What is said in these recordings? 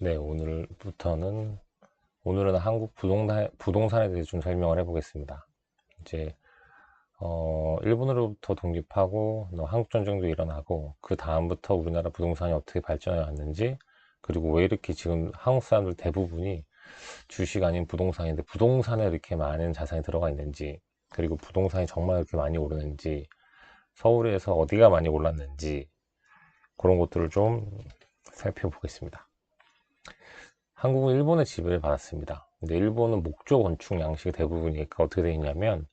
네, 오늘부터는 오늘은 한국 부동산, 부동산에 대해서 좀 설명을 해보겠습니다. 이제 어, 일본으로부터 독립하고 뭐 한국 전쟁도 일어나고 그 다음부터 우리나라 부동산이 어떻게 발전해 왔는지 그리고 왜 이렇게 지금 한국 사람들 대부분이 주식 아닌 부동산인데 부동산에 이렇게 많은 자산이 들어가 있는지 그리고 부동산이 정말 이렇게 많이 오르는지 서울에서 어디가 많이 올랐는지 그런 것들을 좀 살펴보겠습니다. 한국은 일본의 지배를 받았습니다. 근데 일본은 목조 건축 양식이 대부분이니까 어떻게 되어 있냐면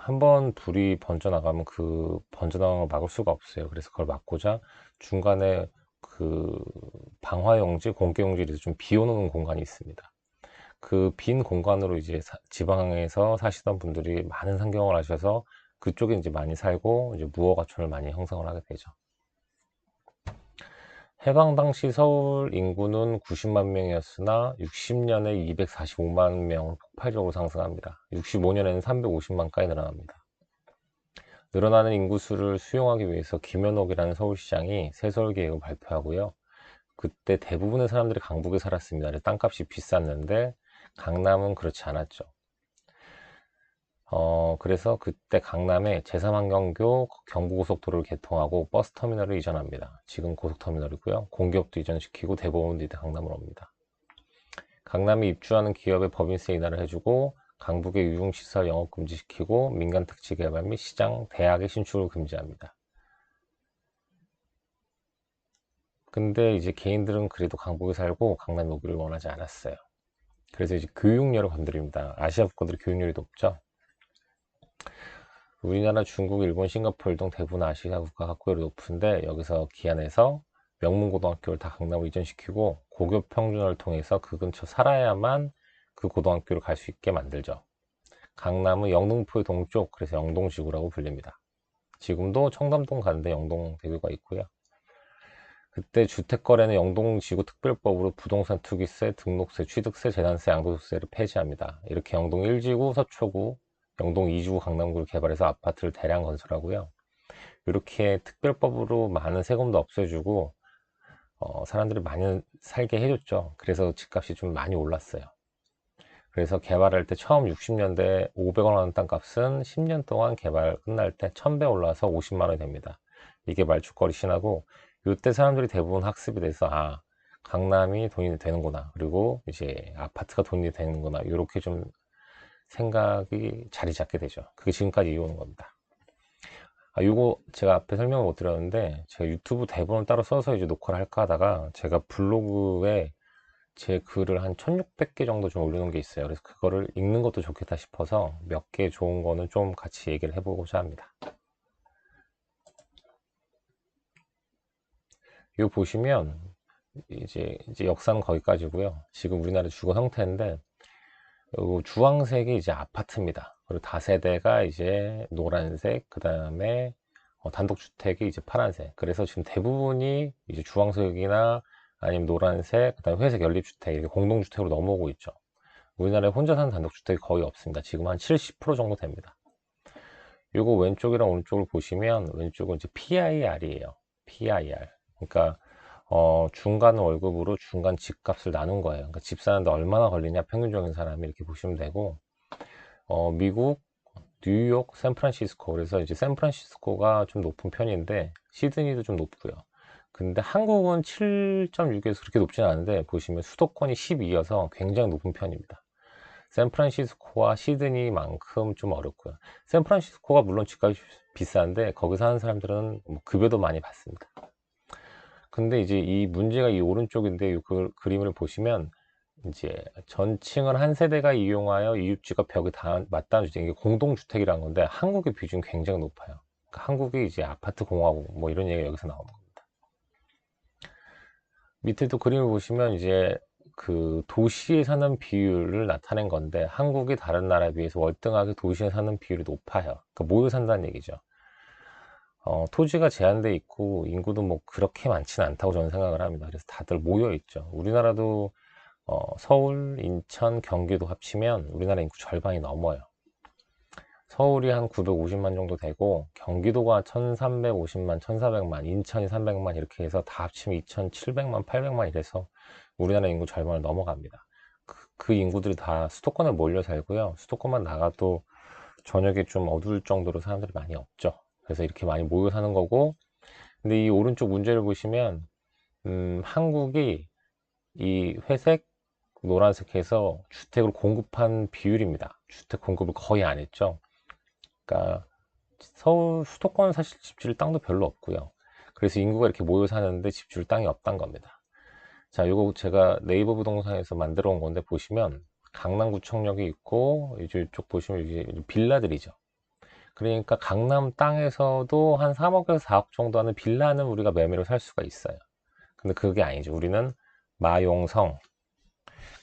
한 번 불이 번져나가면 그 번져나가는 걸 막을 수가 없어요. 그래서 그걸 막고자 중간에 그 방화용지, 공개용지 이렇게 좀 비워놓는 공간이 있습니다. 그 빈 공간으로 이제 사- 지방에서 사시던 분들이 많은 상경을 하셔서 그쪽에 이제 많이 살고 이제 무허가촌을 많이 형성을 하게 되죠. 해방 당시 서울 인구는 90만 명이었으나 60년에 245만 명 폭발적으로 상승합니다. 65년에는 350만까지 늘어납니다. 늘어나는 인구수를 수용하기 위해서 김현옥이라는 서울시장이 새서울 계획을 발표하고요. 그때 대부분의 사람들이 강북에 살았습니다. 땅값이 비쌌는데 강남은 그렇지 않았죠. 어, 그래서 그때 강남에 제3환경교 경부고속도로를 개통하고 버스터미널을 이전합니다. 지금 고속터미널이고요. 공기업도 이전시키고 대법원도 이제 강남으로 옵니다. 강남에 입주하는 기업의 법인세 인하를 해주고 강북의 유흥시설 영업 금지시키고 민간 택지 개발 및 시장, 대학의 신축을 금지합니다. 근데 이제 개인들은 그래도 강북에 살고 강남에 오기를 원하지 않았어요. 그래서 이제 교육열을 건드립니다. 아시아 국가들이 교육열이 높죠. 우리나라, 중국, 일본, 싱가포르 등 대부분 아시아 국가 학교율이 높은데 여기서 기안에서 명문고등학교를 다 강남으로 이전시키고 고교 평준화를 통해서 그 근처 살아야만 그 고등학교를 갈 수 있게 만들죠. 강남은 영등포의 동쪽, 그래서 영동지구라고 불립니다. 지금도 청담동 가는데 영동대교가 있고요. 그때 주택거래는 영동지구 특별법으로 부동산 투기세, 등록세, 취득세, 재산세, 양도세를 폐지합니다. 이렇게 영동 1지구, 서초구, 영동 2지구, 강남구를 개발해서 아파트를 대량 건설하고요. 이렇게 특별법으로 많은 세금도 없애주고 어, 사람들이 많이 살게 해줬죠. 그래서 집값이 좀 많이 올랐어요. 그래서 개발할 때 처음 60년대 500원 하는 땅값은 10년 동안 개발 끝날 때 1000배 올라서 50만 원이 됩니다. 이게 말죽거리 신하고 이때 사람들이 대부분 학습이 돼서 아 강남이 돈이 되는구나 그리고 이제 아파트가 돈이 되는구나 이렇게 좀 생각이 자리 잡게 되죠. 그게 지금까지 이어오는 겁니다. 아, 요거 제가 앞에 설명을 못 드렸는데 제가 유튜브 대본을 따로 써서 이제 녹화를 할까 하다가 제가 블로그에 제 글을 한 1600개 정도 좀 올려놓은 게 있어요. 그래서 그거를 읽는 것도 좋겠다 싶어서 몇 개 좋은 거는 좀 같이 얘기를 해보고자 합니다. 이거 보시면 이제 이제 역사는 거기까지고요. 지금 우리나라 주거 형태인데 요 주황색이 이제 아파트입니다. 그리고 다세대가 이제 노란색, 그 다음에 어, 단독주택이 이제 파란색. 그래서 지금 대부분이 이제 주황색이나 아니면 노란색, 그 다음에 회색 연립주택, 이렇게 공동주택으로 넘어오고 있죠. 우리나라에 혼자 사는 단독주택이 거의 없습니다. 지금 한 70% 정도 됩니다. 요거 왼쪽이랑 오른쪽을 보시면 왼쪽은 이제 PIR이에요. PIR. 그러니까 어, 중간 월급으로 중간 집값을 나눈 거예요. 그러니까 집 사는데 얼마나 걸리냐 평균적인 사람이 이렇게 보시면 되고 어, 미국, 뉴욕, 샌프란시스코 그래서 이제 샌프란시스코가 좀 높은 편인데 시드니도 좀 높고요. 근데 한국은 7.6에서 그렇게 높지는 않은데 보시면 수도권이 12여서 굉장히 높은 편입니다. 샌프란시스코와 시드니만큼 좀 어렵고요. 샌프란시스코가 물론 집값이 비싼데 거기 사는 사람들은 뭐 급여도 많이 받습니다. 근데 이제 이 문제가 이 오른쪽인데 이 그, 그림을 보시면 이제 전층을 한 세대가 이용하여 이웃집과 벽이 다 맞닿은 주택 이게 공동주택이라는 건데 한국의 비중이 굉장히 높아요. 그러니까 한국이 이제 아파트 공화국 뭐 이런 얘기가 여기서 나오는 겁니다. 밑에 또 그림을 보시면 이제 그 도시에 사는 비율을 나타낸 건데 한국이 다른 나라에 비해서 월등하게 도시에 사는 비율이 높아요. 그러니까 모여 산다는 얘기죠. 어, 토지가 제한돼 있고 인구도 뭐 그렇게 많지는 않다고 저는 생각을 합니다. 그래서 다들 모여 있죠. 우리나라도 어, 서울, 인천, 경기도 합치면 우리나라 인구 절반이 넘어요. 서울이 한 950만 정도 되고 경기도가 1350만, 1400만, 인천이 300만 이렇게 해서 다 합치면 2700만, 800만 이래서 우리나라 인구 절반을 넘어갑니다. 그, 그 인구들이 다 수도권에 몰려 살고요. 수도권만 나가도 저녁에 좀 어두울 정도로 사람들이 많이 없죠. 그래서 이렇게 많이 모여 사는 거고, 근데 이 오른쪽 문제를 보시면, 음, 한국이 이 회색, 노란색해서 주택을 공급한 비율입니다. 주택 공급을 거의 안 했죠. 그러니까 서울 수도권은 사실 집 지을 땅도 별로 없고요. 그래서 인구가 이렇게 모여 사는데 집 지을 땅이 없단 겁니다. 자, 이거 제가 네이버 부동산에서 만들어 온 건데 보시면 강남구청역이 있고 이쪽 보시면 이게 빌라들이죠. 그러니까 강남 땅에서도 한 3억에서 4억 정도 하는 빌라는 우리가 매매로 살 수가 있어요. 근데 그게 아니죠. 우리는 마용성,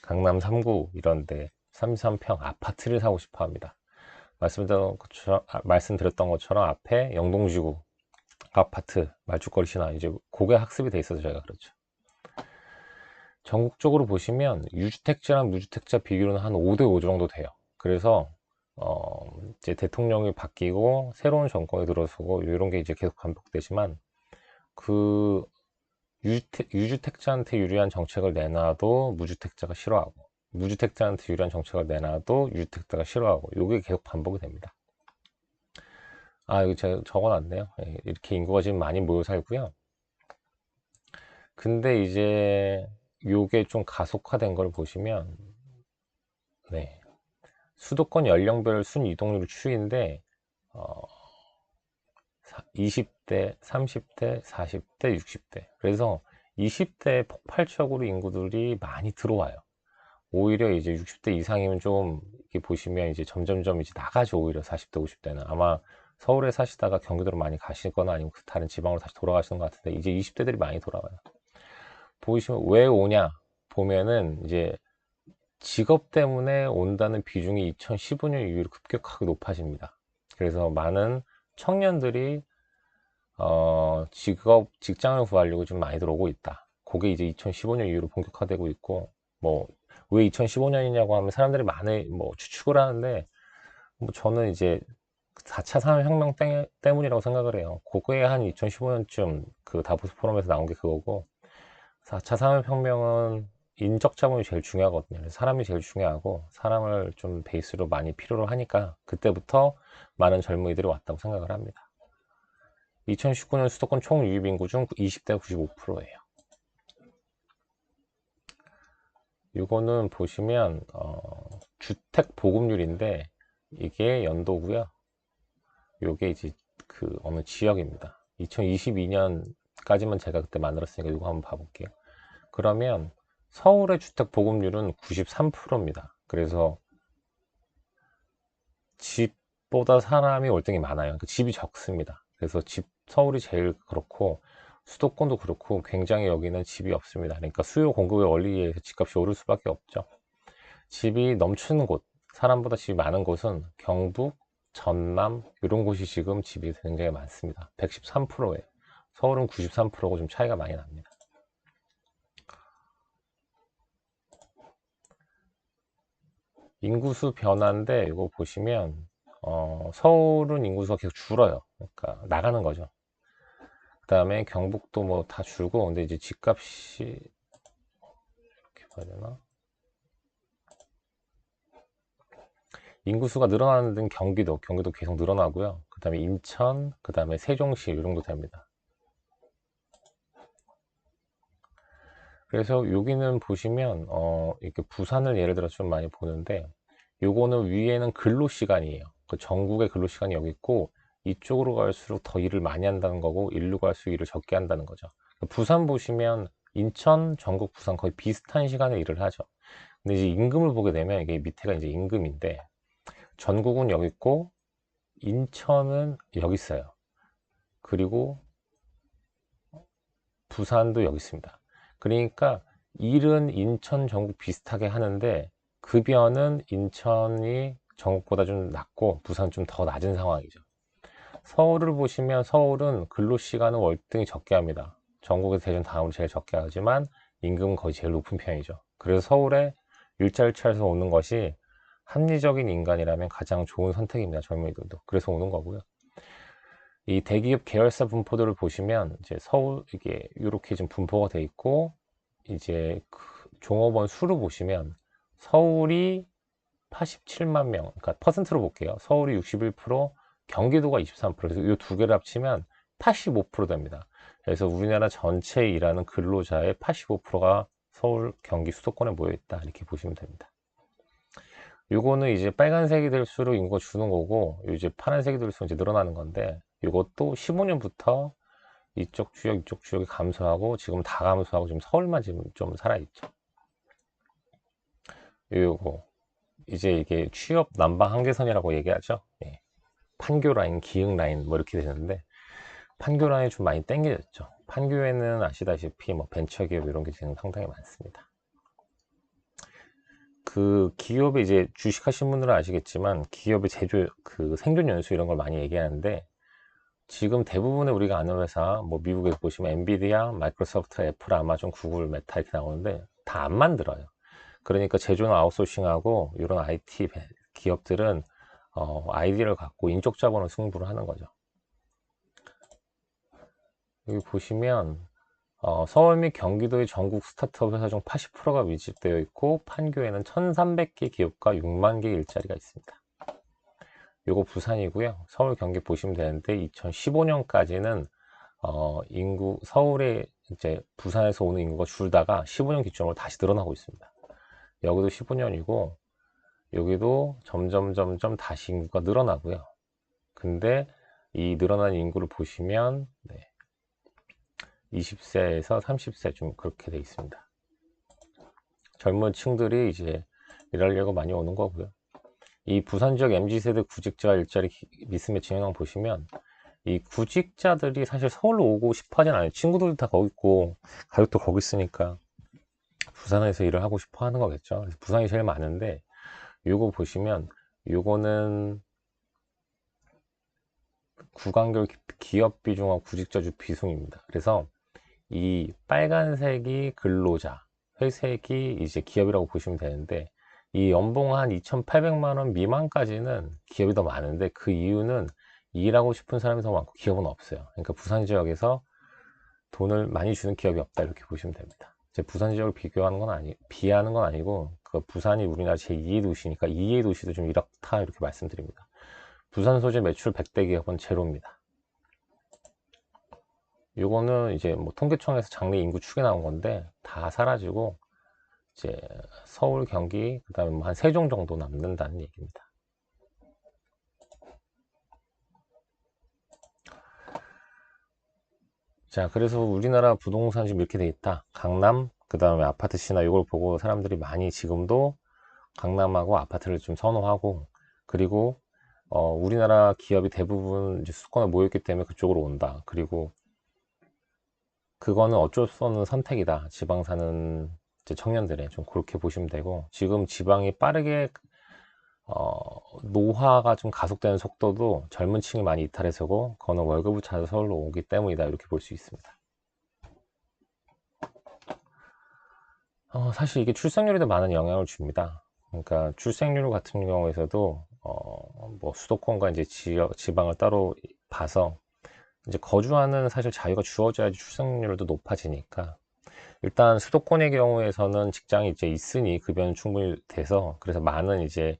강남 3구 이런데 33평 아파트를 사고 싶어 합니다. 말씀드렸던 것처럼, 아, 말씀드렸던 것처럼 앞에 영동지구 아파트 말죽거리 신화 이제 고개 학습이 돼 있어서 저희가 그렇죠. 전국적으로 보시면 유주택자랑 무주택자 비율은 한 5대 5 정도 돼요. 그래서 어, 이제 대통령이 바뀌고 새로운 정권이 들어서고 이런 게 이제 계속 반복되지만 그 유주택, 유주택 자한테 유리한 정책을 내놔도 무주택자가 싫어하고 무주택자한테 유리한 정책을 내놔도 유주택자가 싫어하고 이게 계속 반복이 됩니다. 아 여기 제가 적어놨네요. 예, 이렇게 인구가 지금 많이 모여 살고요. 근데 이제 요게 좀 가속화된 걸 보시면 네 수도권 연령별 순 이동률 추이인데 어, 20대, 30대, 40대, 60대 그래서 20대 폭발적으로 인구들이 많이 들어와요. 오히려 이제 60대 이상이면 좀 이렇게 보시면 이제 점점점 이제 나가죠. 오히려 40대, 50대는 아마 서울에 사시다가 경기도로 많이 가시거나 아니면 그 다른 지방으로 다시 돌아가시는 것 같은데 이제 20대들이 많이 돌아와요. 보시면 왜 오냐 보면은 이제 직업 때문에 온다는 비중이 2015년 이후로 급격하게 높아집니다. 그래서 많은 청년들이 어, 직업 직장을 구하려고 좀 많이 들어오고 있다. 그게 이제 2015년 이후로 본격화되고 있고 뭐 왜 2015년이냐고 하면 사람들이 많이 뭐 추측을 하는데 뭐 저는 이제 4차 산업혁명 때문이라고 생각을 해요. 그거에 한 2015년쯤 그 다보스 포럼에서 나온 게 그거고 4차 산업혁명은 인적 자본이 제일 중요하거든요. 사람이 제일 중요하고 사람을 좀 베이스로 많이 필요로 하니까 그때부터 많은 젊은이들이 왔다고 생각을 합니다. 2019년 수도권 총 유입 인구 중 20대 95%예요. 이거는 보시면 어, 주택 보급률인데 이게 연도고요. 요게 이제 그 어느 지역입니다. 2022년까지만 제가 그때 만들었으니까 이거 한번 봐볼게요. 그러면 서울의 주택 보급률은 93%입니다. 그래서 집보다 사람이 월등히 많아요. 그러니까 집이 적습니다. 그래서 집 서울이 제일 그렇고 수도권도 그렇고 굉장히 여기는 집이 없습니다. 그러니까 수요 공급의 원리에 의해서 집값이 오를 수밖에 없죠. 집이 넘치는 곳, 사람보다 집이 많은 곳은 경북, 전남 이런 곳이 지금 집이 굉장히 많습니다. 113%예요. 서울은 93%고 좀 차이가 많이 납니다. 인구수 변화인데 이거 보시면 어, 서울은 인구수가 계속 줄어요. 그러니까 나가는 거죠. 그 다음에 경북도 뭐 다 줄고 근데 이제 집값이 이렇게 봐야 되나? 인구수가 늘어나는 데는 경기도, 경기도 계속 늘어나고요. 그 다음에 인천, 그 다음에 세종시 이 정도 됩니다. 그래서 여기는 보시면 어, 이렇게 부산을 예를 들어 좀 많이 보는데 요거는 위에는 근로 시간이에요. 그 전국의 근로 시간이 여기 있고 이쪽으로 갈수록 더 일을 많이 한다는 거고 일로 갈수록 일을 적게 한다는 거죠. 부산 보시면 인천, 전국, 부산 거의 비슷한 시간에 일을 하죠. 근데 이제 임금을 보게 되면 이게 밑에가 이제 임금인데 전국은 여기 있고 인천은 여기 있어요. 그리고 부산도 여기 있습니다. 그러니까 일은 인천, 전국 비슷하게 하는데 급여는 인천이 전국보다 좀 낮고 부산 좀 더 낮은 상황이죠. 서울을 보시면 서울은 근로시간은 월등히 적게 합니다. 전국에서 대전 다음으로 제일 적게 하지만 임금은 거의 제일 높은 편이죠. 그래서 서울에 일자리를 찾아서 오는 것이 합리적인 인간이라면 가장 좋은 선택입니다. 젊은이들도. 그래서 오는 거고요. 이 대기업 계열사 분포들을 보시면 이제 서울 이게 이렇게 좀 분포가 돼 있고 이제 그 종업원 수를 보시면 서울이 87만 명, 그러니까 퍼센트로 볼게요. 서울이 61%, 경기도가 23%. 그래서 이 두 개를 합치면 85% 됩니다. 그래서 우리나라 전체 일하는 근로자의 85%가 서울, 경기, 수도권에 모여 있다. 이렇게 보시면 됩니다. 요거는 이제 빨간색이 될수록 인구가 주는 거고, 이제 파란색이 될수록 이제 늘어나는 건데, 이것도 15년부터 이쪽 지역, 이쪽 지역이 감소하고, 지금 다 감소하고, 지금 서울만 지금 좀 살아있죠. 요거. 이제 이게 취업 난방 한계선이라고 얘기하죠. 예. 판교 라인, 기흥 라인 뭐 이렇게 되는데 판교 라인이 좀 많이 땡겨졌죠. 판교에는 아시다시피 뭐 벤처기업 이런 게 지금 상당히 많습니다. 그 기업에 이제 주식 하신 분들은 아시겠지만 기업의 제조 그 생존 연수 이런 걸 많이 얘기하는데 지금 대부분의 우리가 아는 회사 뭐 미국에서 보시면 엔비디아, 마이크로소프트, 애플, 아마존, 구글, 메타 이렇게 나오는데 다 안 만들어요. 그러니까 제조는 아웃소싱하고 이런 IT 기업들은 어, 아이디를 갖고 인적 자본을 승부를 하는 거죠. 여기 보시면 어, 서울 및 경기도의 전국 스타트업 회사 중 80%가 밀집되어 있고 판교에는 1300개 기업과 6만 개 일자리가 있습니다. 요거 부산이고요. 서울 경기 보시면 되는데 2015년까지는 어, 인구 서울에 이제 부산에서 오는 인구가 줄다가 15년 기준으로 다시 늘어나고 있습니다. 여기도 15년이고 여기도 점점 점점 다시 인구가 늘어나고요. 근데 이 늘어난 인구를 보시면 네, 20세에서 30세 좀 그렇게 돼 있습니다. 젊은 층들이 이제 일하려고 많이 오는 거고요. 이 부산 지역 MZ세대 구직자 일자리 미스매치 현황 보시면 이 구직자들이 사실 서울로 오고 싶어 하진 않아요. 친구들도 다 거기 있고 가족도 거기 있으니까 부산에서 일을 하고 싶어 하는 거겠죠. 부산이 제일 많은데 요거 보시면 요거는 구간별 기업 비중과 구직자주 비중입니다. 그래서 이 빨간색이 근로자, 회색이 이제 기업이라고 보시면 되는데 이 연봉 한 2,800만 원 미만까지는 기업이 더 많은데 그 이유는 일하고 싶은 사람이 더 많고 기업은 없어요. 그러니까 부산 지역에서 돈을 많이 주는 기업이 없다 이렇게 보시면 됩니다. 제 부산 지역을 비교하는 건 아니, 비하는 건 아니고 그 부산이 우리나라 제2의 도시니까 2의 도시도 좀 이렇다 이렇게 말씀드립니다. 부산 소재 매출 100대 기업은 제로입니다. 요거는 이제 뭐 통계청에서 장래 인구 추계 나온 건데 다 사라지고 이제 서울, 경기, 그 다음에 뭐 한 세종 정도 남는다는 얘기입니다. 자, 그래서 우리나라 부동산 지금 이렇게 돼 있다. 강남, 그 다음에 아파트 시나 이걸 보고 사람들이 많이 지금도 강남하고 아파트를 좀 선호하고, 그리고 어, 우리나라 기업이 대부분 이제 수도권에 모였기 때문에 그쪽으로 온다. 그리고 그거는 어쩔 수 없는 선택이다. 지방 사는 청년들의 좀 그렇게 보시면 되고 지금 지방이 빠르게 어, 노화가 좀 가속되는 속도도 젊은 층이 많이 이탈해서고 그거는 월급을 찾아 서울로 오기 때문이다 이렇게 볼 수 있습니다. 어, 사실 이게 출생률에도 많은 영향을 줍니다. 그러니까 출생률 같은 경우에서도 어, 뭐 수도권과 이제 지역, 지방을 따로 봐서 이제 거주하는 사실 자유가 주어져야지 출생률도 높아지니까 일단 수도권의 경우에서는 직장이 이제 있으니 급여는 충분히 돼서 그래서 많은 이제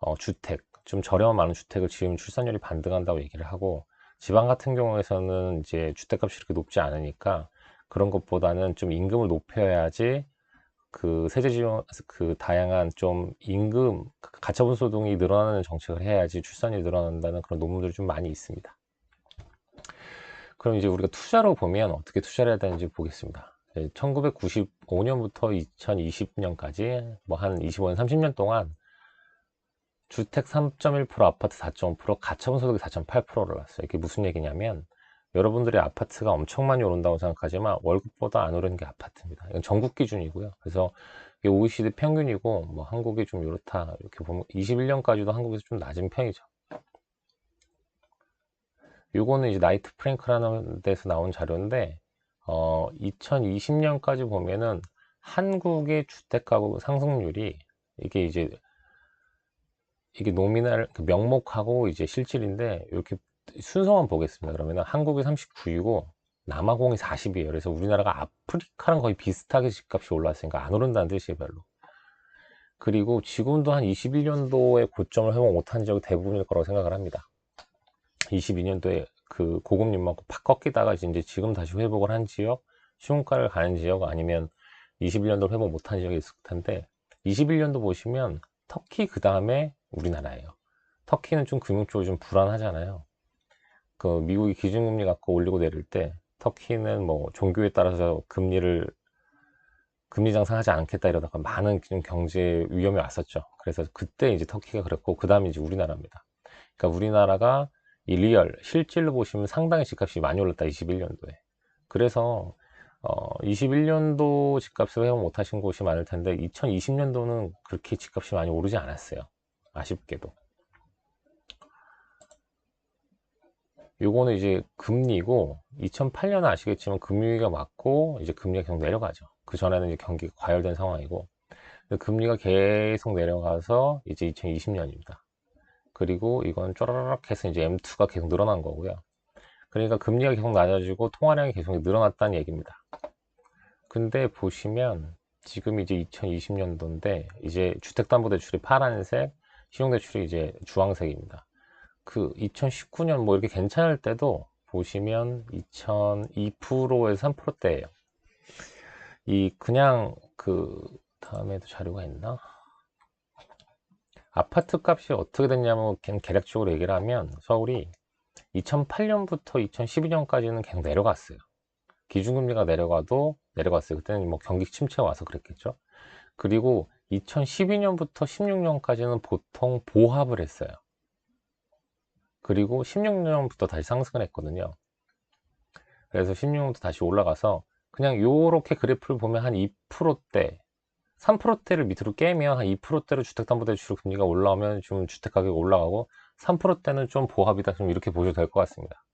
어, 주택 좀 저렴한 많은 주택을 지으면 출산율이 반등한다고 얘기를 하고 지방 같은 경우에서는 이제 주택값이 이렇게 높지 않으니까 그런 것보다는 좀 임금을 높여야지 그 세제 지원 그 다양한 좀 임금 가처분 소득이 늘어나는 정책을 해야지 출산율이 늘어난다는 그런 논문들이 좀 많이 있습니다. 그럼 이제 우리가 투자로 보면 어떻게 투자를 해야 되는지 보겠습니다. 1995년부터 2020년까지 뭐 한 25년, 30년 동안 주택 3.1%, 아파트 4.5%, 가처분 소득이 4.8%를 났어요. 이게 무슨 얘기냐면 여러분들이 아파트가 엄청 많이 오른다고 생각하지만 월급보다 안 오르는 게 아파트입니다. 이건 전국 기준이고요. 그래서 이게 OECD 평균이고 뭐 한국이 좀 이렇다 이렇게 보면 21년까지도 한국에서 좀 낮은 편이죠. 요거는 이제 나이트 프랭크라는 데서 나온 자료인데 어, 2020년까지 보면은 한국의 주택가격 상승률이 이게 이제 이게 노미널 그 명목하고 이제 실질인데 이렇게 순서만 보겠습니다. 그러면 한국이 39이고 남아공이 40이에요. 그래서 우리나라가 아프리카랑 거의 비슷하게 집값이 올랐으니까 안 오른다는 뜻이에요, 별로. 그리고 지금도 한 21년도에 고점을 회복 못한 지역이 대부분일 거라고 생각을 합니다. 22년도에 그 고금리만큼 팍 꺾이다가 이제 지금 다시 회복을 한 지역, 시온가를 가는 지역 아니면 21년도 회복 못한 지역이 있을 텐데 21년도 보시면 터키 그 다음에 우리나라예요. 터키는 좀 금융 쪽으로 좀 불안하잖아요. 그 미국이 기준금리 갖고 올리고 내릴 때 터키는 뭐 종교에 따라서 금리를 금리 장상하지 않겠다 이러다가 많은 좀 경제 위험이 왔었죠. 그래서 그때 이제 터키가 그랬고 그 다음에 이제 우리나라입니다. 그러니까 우리나라가 이 리얼 실질로 보시면 상당히 집값이 많이 올랐다 21년도에. 그래서 어, 21년도 집값을 회복 못하신 곳이 많을 텐데 2020년도는 그렇게 집값이 많이 오르지 않았어요. 아쉽게도. 요거는 이제 금리고 2008년은 아시겠지만 금리가 맞고 이제 금리가 계속 내려가죠. 그 전에는 이제 경기가 과열된 상황이고 금리가 계속 내려가서 이제 2020년입니다. 그리고 이건 쪼라락 해서 이제 M2가 계속 늘어난 거고요. 그러니까 금리가 계속 낮아지고 통화량이 계속 늘어났다는 얘기입니다. 근데 보시면 지금 이제 2020년도인데 이제 주택담보대출이 파란색, 신용대출이 이제 주황색입니다. 그 2019년 뭐 이렇게 괜찮을 때도 보시면 2002%에서 3%대예요. 이 그냥 그 다음에도 자료가 있나? 아파트 값이 어떻게 됐냐면 그냥 계략적으로 얘기를 하면 서울이 2008년부터 2012년까지는 계속 내려갔어요. 기준금리가 내려가도 내려갔어요. 그때는 뭐 경기 침체가 와서 그랬겠죠. 그리고 2012년부터 16년까지는 보통 보합을 했어요. 그리고 16년부터 다시 상승을 했거든요. 그래서 16년부터 다시 올라가서 그냥 요렇게 그래프를 보면 한 2%대 3%대를 밑으로 깨면 한 2%대로 주택담보대출 금리가 올라오면 좀 주택가격이 올라가고 3%대는 좀 보합이다 좀 이렇게 보셔도 될 것 같습니다.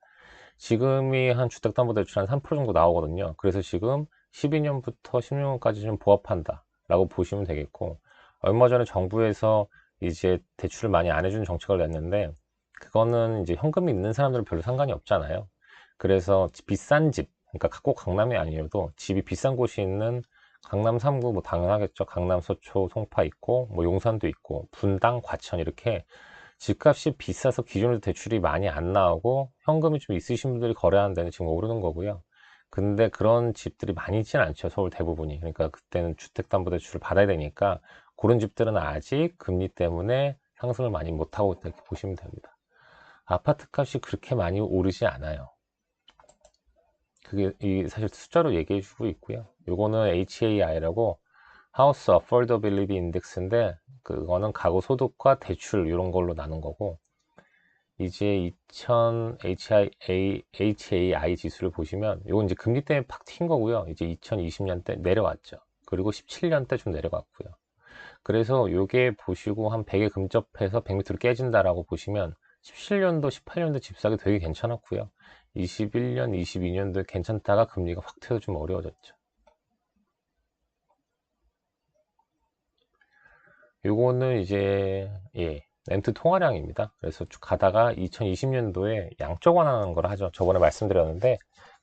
지금이 한 주택담보대출 한 3% 정도 나오거든요. 그래서 지금 12년부터 16년까지 좀 보합한다 라고 보시면 되겠고 얼마 전에 정부에서 이제 대출을 많이 안 해주는 정책을 냈는데 그거는 이제 현금이 있는 사람들은 별로 상관이 없잖아요. 그래서 비싼 집, 그러니까 꼭 강남이 아니어도 집이 비싼 곳이 있는 강남 3구 뭐 당연하겠죠. 강남 서초 송파 있고 뭐 용산도 있고 분당 과천 이렇게 집값이 비싸서 기존으로 대출이 많이 안 나오고 현금이 좀 있으신 분들이 거래하는 데는 지금 오르는 거고요. 근데 그런 집들이 많이 있지는 않죠. 서울 대부분이. 그러니까 그때는 주택담보대출을 받아야 되니까 그런 집들은 아직 금리 때문에 상승을 많이 못하고 있다 이렇게 보시면 됩니다. 아파트 값이 그렇게 많이 오르지 않아요. 그게 이 사실 숫자로 얘기해 주고 있고요. 요거는 HAI라고 House Affordability Index인데 그거는 가구 소득과 대출 이런 걸로 나눈 거고 이제 2000 HI, HAI 지수를 보시면 이건 이제 금리 때문에 팍 튄 거고요. 이제 2020년 때 내려왔죠. 그리고 17년 때 좀 내려갔고요. 그래서 요게 보시고 한 100에 근접해서 100m로 깨진다라고 보시면 17년도, 18년도 집 사기 되게 괜찮았고요. 21년, 22년도에 괜찮다가 금리가 확 튀어 좀 어려워졌죠. 요거는 이제 예 렌트 통화량입니다. 그래서 쭉 가다가 2020년도에 양적 완화하는 걸 하죠. 저번에 말씀드렸는데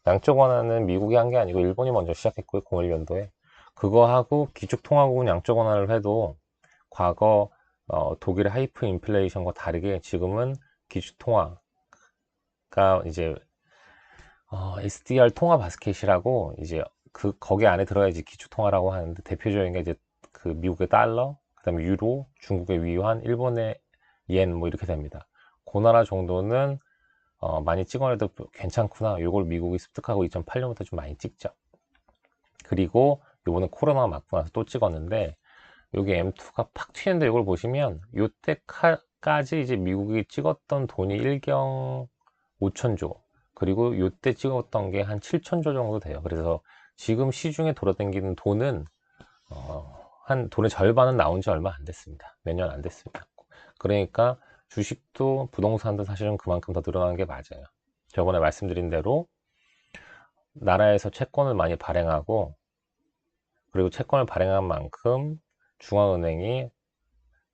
양적 완화는 미국이 한 게 아니고 일본이 먼저 시작했고요. 01년도에 그거 하고 기축 통화국은 양적 완화를 해도 과거 어, 독일의 하이프 인플레이션과 다르게 지금은 기축 통화가 이제 어, SDR 통화 바스켓이라고 이제 그 거기 안에 들어야지 기축 통화라고 하는데 대표적인 게 이제 그 미국의 달러 그다음에 유로, 중국의 위안, 일본의 옌 뭐 이렇게 됩니다. 그 나라 정도는 어, 많이 찍어내도 괜찮구나. 이걸 미국이 습득하고 2008년부터 좀 많이 찍죠. 그리고 요번에 코로나 맞고 나서 또 찍었는데 여기 M2가 팍 튀는데 이걸 보시면 요때까지 이제 미국이 찍었던 돈이 1경 5천조 그리고 요때 찍었던 게 한 7천조 정도 돼요. 그래서 지금 시중에 돌아다니는 돈은 어, 한 돈의 절반은 나온 지 얼마 안 됐습니다. 몇 년 안 됐습니다. 그러니까 주식도 부동산도 사실은 그만큼 더 늘어나는 게 맞아요. 저번에 말씀드린 대로 나라에서 채권을 많이 발행하고 그리고 채권을 발행한 만큼 중앙은행이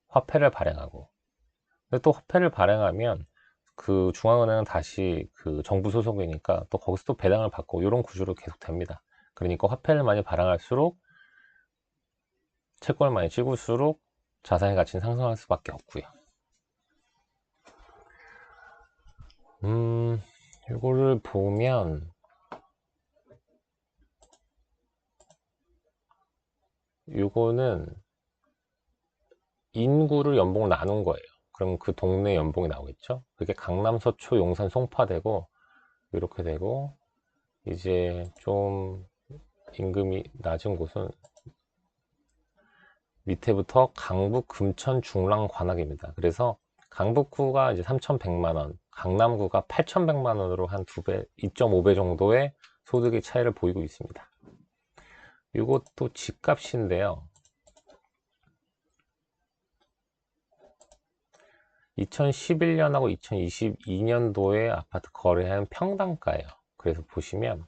화폐를 발행하고 근데 또 화폐를 발행하면 그 중앙은행은 다시 그 정부 소속이니까 또 거기서 또 배당을 받고 이런 구조로 계속 됩니다. 그러니까 화폐를 많이 발행할수록 채권을 많이 찍을수록 자산의 가치는 상승할 수밖에 없고요. 음, 이거를 보면 이거는 인구를 연봉을 나눈 거예요. 그럼 그 동네 연봉이 나오겠죠? 그게 강남, 서초, 용산, 송파되고 이렇게 되고 이제 좀 임금이 낮은 곳은 밑에부터 강북, 금천, 중랑, 관악입니다. 그래서 강북구가 이제 3,100만 원, 강남구가 8,100만 원으로 한두 배, 2.5배 정도의 소득의 차이를 보이고 있습니다. 이것도 집값인데요. 2011년하고 2022년도에 아파트 거래한 평당가예요. 그래서 보시면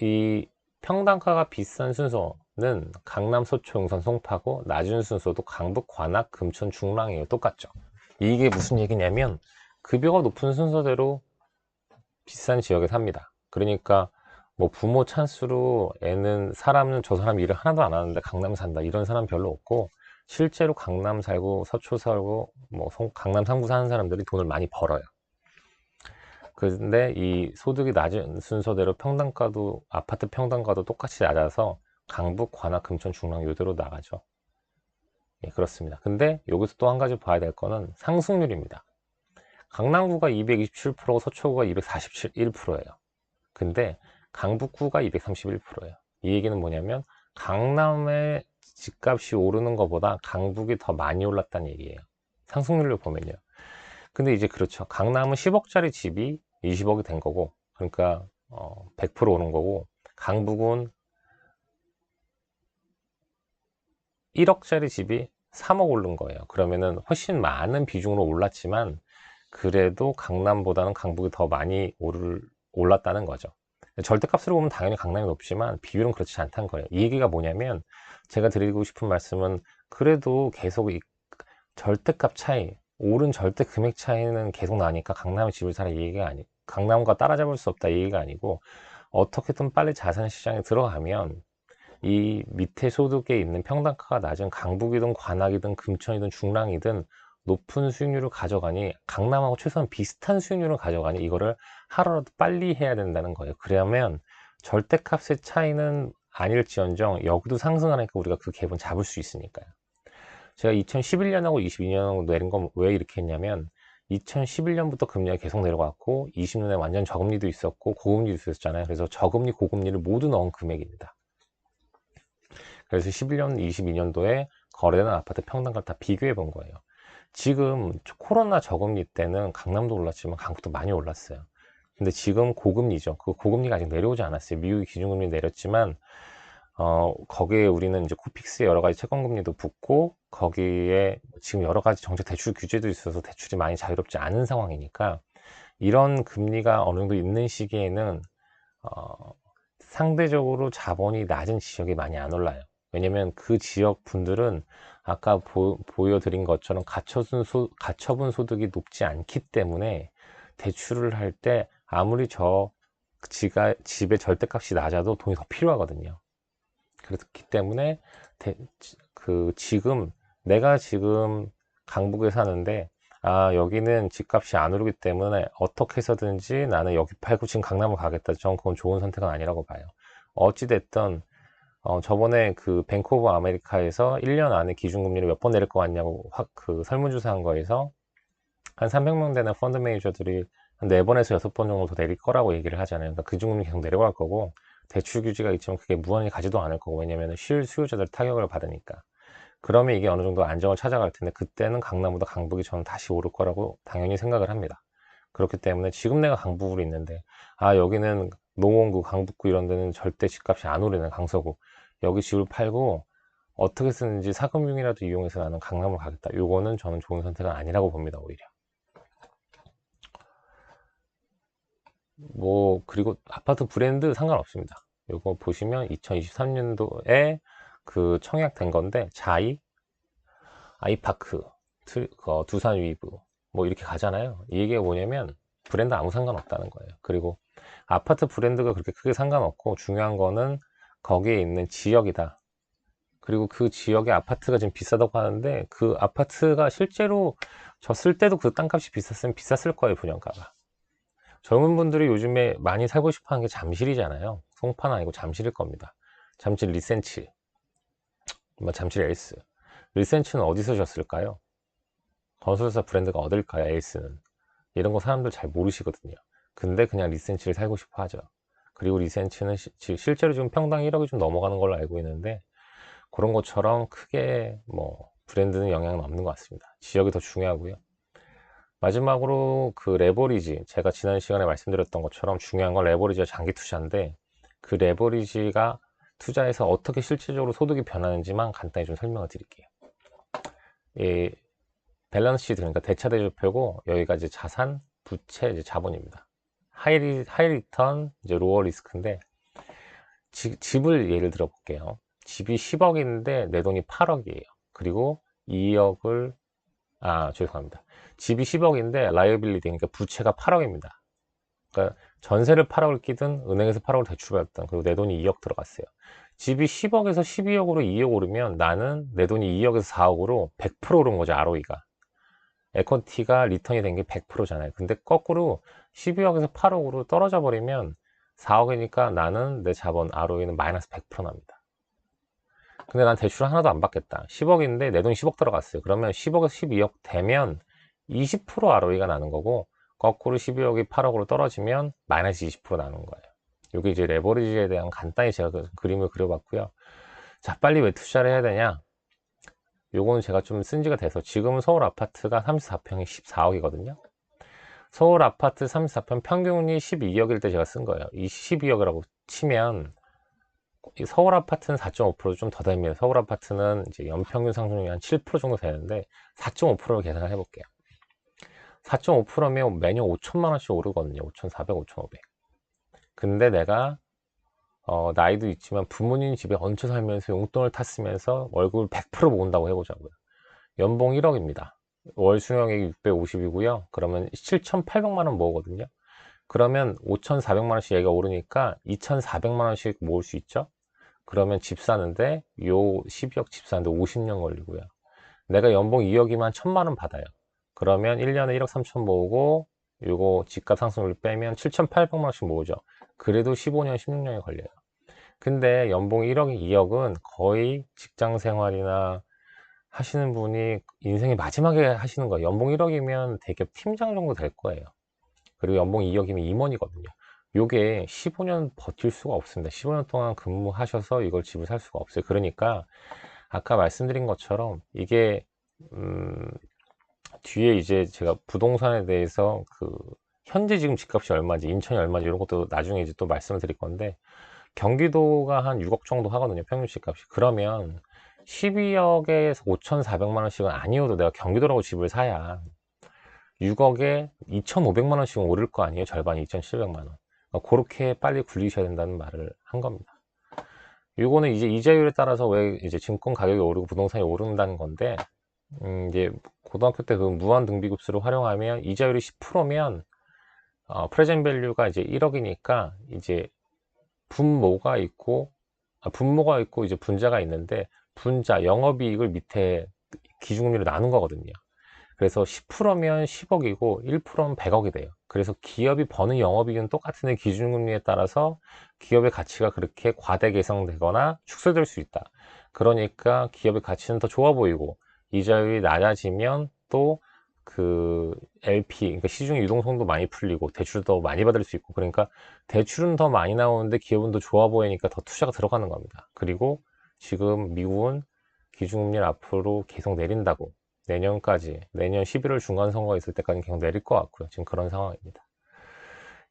이 평당가가 비싼 순서는 강남, 서초, 용산, 송파고 낮은 순서도 강북, 관악, 금천, 중랑이에요. 똑같죠. 이게 무슨 얘기냐면 급여가 높은 순서대로 비싼 지역에 삽니다. 그러니까 뭐 부모 찬스로 애는 사람은 저 사람 일을 하나도 안 하는데 강남 산다 이런 사람 별로 없고 실제로 강남 살고 서초 살고 뭐 송- 강남 상부 사는 사람들이 돈을 많이 벌어요. 근데 이 소득이 낮은 순서대로 평당가도 아파트 평당가도 똑같이 낮아서 강북, 관악, 금천, 중랑 요대로 나가죠. 예, 그렇습니다. 근데 여기서 또 한 가지 봐야 될 거는 상승률입니다. 강남구가 227%고 서초구가 241%예요. 근데 강북구가 231%예요. 이 얘기는 뭐냐면 강남의 집값이 오르는 것보다 강북이 더 많이 올랐다는 얘기예요. 상승률로 보면요. 근데 이제 그렇죠. 강남은 10억짜리 집이 20억이 된 거고, 그러니까 어, 100% 오른 거고, 강북은 1억짜리 집이 3억 오른 거예요. 그러면은 훨씬 많은 비중으로 올랐지만, 그래도 강남보다는 강북이 더 많이 오를, 올랐다는 거죠. 절대값으로 보면 당연히 강남이 높지만 비율은 그렇지 않다는 거예요. 이 얘기가 뭐냐면 제가 드리고 싶은 말씀은 그래도 계속 이 절대값 차이, 오른 절대 금액 차이는 계속 나니까 강남에 집을 사라 이 얘기가 아니, 강남과 따라잡을 수 없다 이 얘기가 아니고 어떻게든 빨리 자산 시장에 들어가면 이 밑에 소득에 있는 평당가가 낮은 강북이든 관악이든 금천이든 중랑이든 높은 수익률을 가져가니 강남하고 최소한 비슷한 수익률을 가져가니 이거를 하루라도 빨리 해야 된다는 거예요. 그러면 절대값의 차이는 아닐지언정 여기도 상승하니까 우리가 그 갭은 잡을 수 있으니까요. 제가 2011년하고 22년하고 내린 건 왜 이렇게 했냐면 2011년부터 금리가 계속 내려갔고 20년에 완전 저금리도 있었고 고금리도 있었잖아요. 그래서 저금리 고금리를 모두 넣은 금액입니다. 그래서 11년, 22년도에 거래되는 아파트 평당가를 다 비교해 본 거예요. 지금 코로나 저금리 때는 강남도 올랐지만 강북도 많이 올랐어요. 근데 지금 고금리죠. 그 고금리가 아직 내려오지 않았어요. 미국이 기준금리 내렸지만 어, 거기에 우리는 이제 코픽스에 여러 가지 채권금리도 붙고 거기에 지금 여러 가지 정책 대출 규제도 있어서 대출이 많이 자유롭지 않은 상황이니까 이런 금리가 어느 정도 있는 시기에는 어, 상대적으로 자본이 낮은 지역이 많이 안 올라요. 왜냐면 그 지역 분들은 아까 보, 여드린 것처럼 가처분, 소, 가처분 소득이 높지 않기 때문에 대출을 할 때 아무리 저 지가, 집의 절대값이 낮아도 돈이 더 필요하거든요. 그렇기 때문에 대, 그 지금 내가 지금 강북에 사는데 아 여기는 집값이 안 오르기 때문에 어떻게 해서든지 나는 여기 팔고 지금 강남을 가겠다. 전 그건 좋은 선택은 아니라고 봐요. 어찌 됐든 어, 저번에 그 뱅크 오브 아메리카에서 1년 안에 기준금리를 몇 번 내릴 것 같냐고 확 그 설문조사한 거에서 한 300명 되는 펀드 매니저들이 한 4번에서 6번 정도 더 내릴 거라고 얘기를 하잖아요. 그러니까 기준금리 계속 내려갈 거고 대출 규제가 있지만 그게 무한히 가지도 않을 거고 왜냐면 실 수요자들 타격을 받으니까 그러면 이게 어느 정도 안정을 찾아갈 텐데 그때는 강남보다 강북이 저는 다시 오를 거라고 당연히 생각을 합니다. 그렇기 때문에 지금 내가 강북으로 있는데 아 여기는 농원구, 강북구 이런 데는 절대 집값이 안 오르는 강서구 여기 집을 팔고 어떻게 쓰는지 사금융이라도 이용해서 나는 강남을 가겠다. 요거는 저는 좋은 선택은 아니라고 봅니다, 오히려. 뭐, 그리고 아파트 브랜드 상관없습니다. 요거 보시면 2023년도에 그 청약된 건데, 자이, 아이파크, 어, 두산 위브, 뭐 이렇게 가잖아요. 이게 뭐냐면 브랜드 아무 상관없다는 거예요. 그리고 아파트 브랜드가 그렇게 크게 상관없고 중요한 거는 거기에 있는 지역이다. 그리고 그 지역의 아파트가 지금 비싸다고 하는데 그 아파트가 실제로 저쓸 때도 그 땅값이 비쌌으면 비쌌을 거예요, 분양가가. 젊은 분들이 요즘에 많이 살고 싶어 하는 게 잠실이잖아요. 송파는 아니고 잠실일 겁니다. 잠실 리센치, 뭐 잠실 엘스. 리센치는 어디서 졌을까요? 건설사 브랜드가 어딜까요, 엘스는? 이런 거 사람들 잘 모르시거든요. 근데 그냥 리센치를 살고 싶어 하죠. 그리고 리센치는 시- 지- 실제로 지금 평당 1억이 좀 넘어가는 걸로 알고 있는데 그런 것처럼 크게 뭐 브랜드는 영향은 없는 것 같습니다. 지역이 더 중요하고요. 마지막으로 그 레버리지 제가 지난 시간에 말씀드렸던 것처럼 중요한 건 레버리지와 장기 투자인데 그 레버리지가 투자해서 어떻게 실질적으로 소득이 변하는지만 간단히 좀 설명을 드릴게요. 이 밸런스 시트 그러니까 대차대조표고 여기가 이제 자산, 부채, 이제 자본입니다. 하이, 하이 리턴, 이제 로어 리스크인데 지- 집을 예를 들어 볼게요. 집이 10억인데 내 돈이 8억이에요. 그리고 2억을 아 죄송합니다. 집이 10억인데 라이어빌리티 그러니까 부채가 8억입니다. 그러니까 전세를 8억을 끼든 은행에서 8억을 대출받았던 그리고 내 돈이 2억 들어갔어요. 집이 10억에서 12억으로 2억 오르면 나는 내 돈이 2억에서 4억으로 100% 오른 거죠 ROE가. 에쿼티가 리턴이 된 게 100%잖아요. 근데 거꾸로 12억에서 8억으로 떨어져 버리면 4억이니까 나는 내 자본 ROE는 마이너스 100% 납니다. 근데 난 대출 하나도 안 받겠다. 10억인데 내 돈이 10억 들어갔어요. 그러면 10억에서 12억 되면 20% ROE가 나는 거고 거꾸로 12억이 8억으로 떨어지면 마이너스 20% 나는 거예요. 이게 이제 레버리지에 대한 간단히 제가 그 그림을 그려봤고요. 자, 빨리 왜 투자를 해야 되냐? 요거는 제가 좀 쓴 지가 돼서 지금은 서울 아파트가 34평이 14억이거든요. 서울 아파트 34평 평균이 12억일 때 제가 쓴 거예요. 이 12억이라고 치면 이 서울 아파트는 4.5%좀 더 됩니다. 서울 아파트는 이제 연평균 상승률이 한 7% 정도 되는데 4.5%를 계산을 해볼게요. 4.5%면 매년 5천만 원씩 오르거든요. 5,400, 5,500. 근데 내가 어, 나이도 있지만 부모님 집에 얹혀 살면서 용돈을 탔으면서 월급을 100% 모은다고 해보자고요. 연봉 1억입니다. 월 수령액이 650이고요. 그러면 7,800만 원 모으거든요. 그러면 5,400만 원씩 얘가 오르니까 2,400만 원씩 모을 수 있죠. 그러면 집 사는데 요 12억 집 사는데 50년 걸리고요. 내가 연봉 2억이면 1,000만 원 받아요. 그러면 1년에 1억 3천 모으고 요거 집값 상승률 빼면 7,800만 원씩 모으죠. 그래도 15년, 16년이 걸려요. 근데 연봉 1억, 2억은 거의 직장 생활이나 하시는 분이 인생의 마지막에 하시는 거예요. 연봉 1억이면 대기업 팀장 정도 될 거예요. 그리고 연봉 2억이면 임원이거든요. 요게 15년 버틸 수가 없습니다. 15년 동안 근무하셔서 이걸 집을 살 수가 없어요. 그러니까 아까 말씀드린 것처럼 이게 음, 뒤에 이제 제가 부동산에 대해서 그 현재 지금 집값이 얼마인지 인천이 얼마인지 이런 것도 나중에 이제 또 말씀을 드릴 건데 경기도가 한 6억 정도 하거든요 평균 집값이 그러면 12억에서 5,400만 원씩은 아니어도 내가 경기도라고 집을 사야 6억에 2,500만 원씩은 오를 거 아니에요 절반 2,700만 원. 그러니까 그렇게 빨리 굴리셔야 된다는 말을 한 겁니다. 요거는 이제 이자율에 따라서 왜 이제 증권 가격이 오르고 부동산이 오른다는 건데 음, 이제 고등학교 때 그 무한 등비급수를 활용하면 이자율이 10%면 어, 프레젠 밸류가 이제 1억이니까 이제 분모가 있고 아, 분모가 있고 이제 분자가 있는데 분자 영업이익을 밑에 기준금리로 나눈 거거든요. 그래서 10%면 10억이고 1%면 100억이 돼요. 그래서 기업이 버는 영업이익은 똑같은데 기준금리에 따라서 기업의 가치가 그렇게 과대 개성되거나 축소될 수 있다. 그러니까 기업의 가치는 더 좋아 보이고 이자율이 낮아지면 또 그 LP, 그러니까 시중 유동성도 많이 풀리고 대출도 많이 받을 수 있고 그러니까 대출은 더 많이 나오는데 기업은 더 좋아 보이니까 더 투자가 들어가는 겁니다. 그리고 지금 미국은 기준금리를 앞으로 계속 내린다고 내년까지 내년 11월 중간 선거 있을 때까지 계속 내릴 것 같고요. 지금 그런 상황입니다.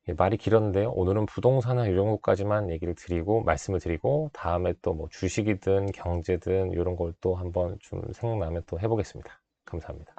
예, 말이 길었는데요. 오늘은 부동산이나 이런 것까지만 얘기를 드리고 말씀을 드리고 다음에 또 뭐 주식이든 경제든 이런 걸 또 한번 좀 생각나면 또 해보겠습니다. 감사합니다.